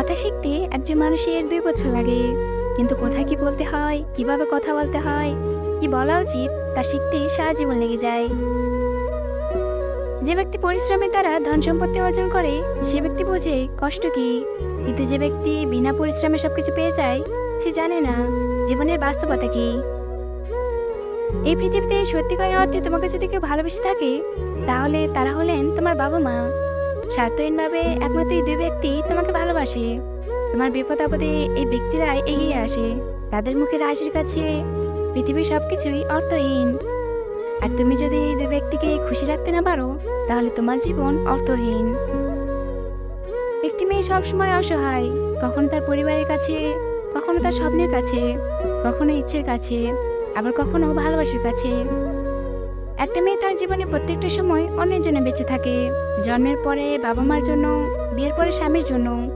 কথা শিখতে একজন মানুষের দুই বছর লাগে। কিন্তু কোথায় কি বলতে হয়, কীভাবে কথা বলতে হয়, কি বলা উচিত, তা শিখতে সারা জীবন লেগে যায়। যে ব্যক্তি পরিশ্রমের দ্বারা ধন সম্পত্তি অর্জন করে, সে ব্যক্তি বোঝে কষ্ট কি। কিন্তু যে ব্যক্তি বিনা পরিশ্রমে সবকিছু পেয়ে যায়, সে জানে না জীবনের বাস্তবতা কি। এই পৃথিবীতে সত্যিকারের অর্থে তোমাকে যদি কেউ ভালোবেসে থাকে, তাহলে তারা হলেন তোমার বাবা মা স্বার্থহীনভাবে একমাত্র এই দুই ব্যক্তি তোমাকে ভালোবাসে। তোমার বিপদ আপদে এই ব্যক্তিরাই এগিয়ে আসে। তাদের মুখের হাসির কাছে পৃথিবীর সব কিছুই অর্থহীন। আর তুমি যদি এই দুই ব্যক্তিকে খুশি রাখতে না পারো, তাহলে তোমার জীবন অর্থহীন। একটি মেয়ে সবসময় অসহায়, কখনো তার পরিবারের কাছে, কখনো তার স্বপ্নের কাছে, কখনো ইচ্ছের কাছে, আবার কখনো ভালোবাসার কাছে। একটা মেয়ে তার জীবনের প্রত্যেকটা সময় অন্যের জন্য বেঁচে থাকে। জন্মের পরে বাবা মার জন্য, বিয়ের পরে স্বামীর জন্য,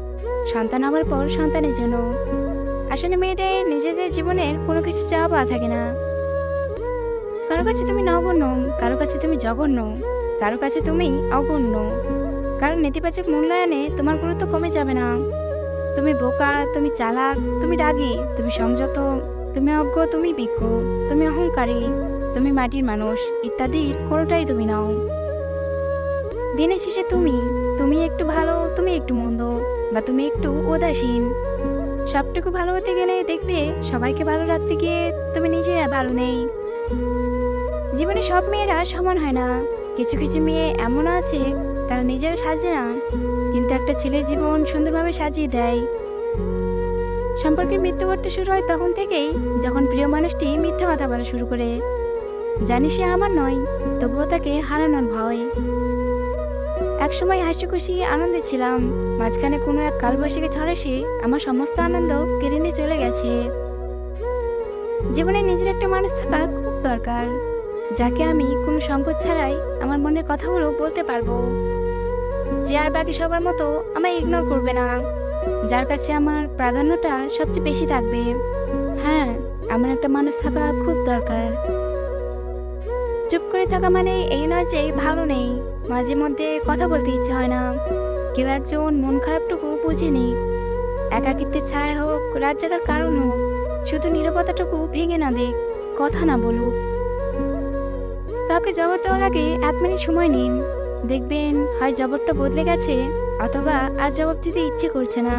সন্তান হওয়ার পর সন্তানের জন্য। আসলে মেয়েদের নিজেদের জীবনের কোনো কিছু চাওয়া পাওয়া থাকে না। কারও কাছে তুমি নগণ্য, কারও কাছে তুমি জঘন্য, কারও কাছে তুমি অগণ্য। কারণ নেতিবাচক মূল্যায়নে তোমার গুরুত্ব কমে যাবে না। তুমি বোকা, তুমি চালাক, তুমি রাগী, তুমি সংযত, তুমি অজ্ঞ, তুমি বিজ্ঞ, তুমি অহংকারী। তুমি মাটির মানুষ ইত্যাদির কোনোটাই তুমি নাও। দিনের শেষে তুমি তুমি একটু ভালো, তুমি একটু মন্দ, বা তুমি একটু উদাসীন। সবটুকু ভালো হতে গেলে দেখবে সবাইকে ভালো রাখতে গিয়ে তুমি নিজে ভালো নেই। জীবনে সব মেয়েরা সমান হয় না। কিছু কিছু মেয়ে এমন আছে, তারা নিজেরা সাজে না, কিন্তু একটা ছেলের জীবন সুন্দরভাবে সাজিয়ে দেয়। সম্পর্কের মৃত্যু করতে শুরু হয় তখন থেকেই, যখন প্রিয় মানুষটি মিথ্যা কথা বলা শুরু করে। জানি সে আমার নয়, তবুও তাকে হারানোর ভয়। একসময় হাসি খুশি আনন্দে ছিলাম। মাঝখানে কোনো এক কালবৈশাখী ঝড় সে আমার সমস্ত আনন্দ কেড়ে নিয়ে চলে গেছে। জীবনে নিজের একটা মানুষ থাকা খুব দরকার, যাকে আমি কোনো সংকোচ ছাড়াই আমার মনের কথাগুলো বলতে পারব। যে আর বাকি সবার মতো আমায় ইগনোর করবে না, যার কাছে আমার প্রাধান্যটা সবচেয়ে বেশি থাকবে। হ্যাঁ এমন একটা মানুষ থাকা খুব দরকার। চুপ করে থাকা মানে এই নয় যে ভালো নেই। মাঝে মধ্যে কথা বলতে ইচ্ছে হয় না। কেউ একজন মন খারাপটুকু বুঝেনি একাকিত্বের ছায়া হোক, রাত জাগার কারণ হোক, শুধু নিরাপত্তাটুকু ভেঙে না দেখ কথা না বলুক। কাউকে জবাব দেওয়ার আগে এক মিনিট সময় নিন। দেখবেন হয় জবাবটা বদলে গেছে, অথবা আর জবাব দিতে ইচ্ছে করছে না।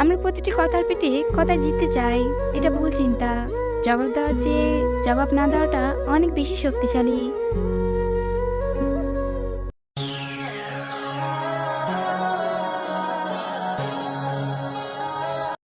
আমরা প্রতিটি কথার পিঠে কথা জিততে চাই, এটা ভুল চিন্তা। জবাব দেওয়ার চেয়ে জবাব না দেওয়াটা অনেক বেশি শক্তিশালী।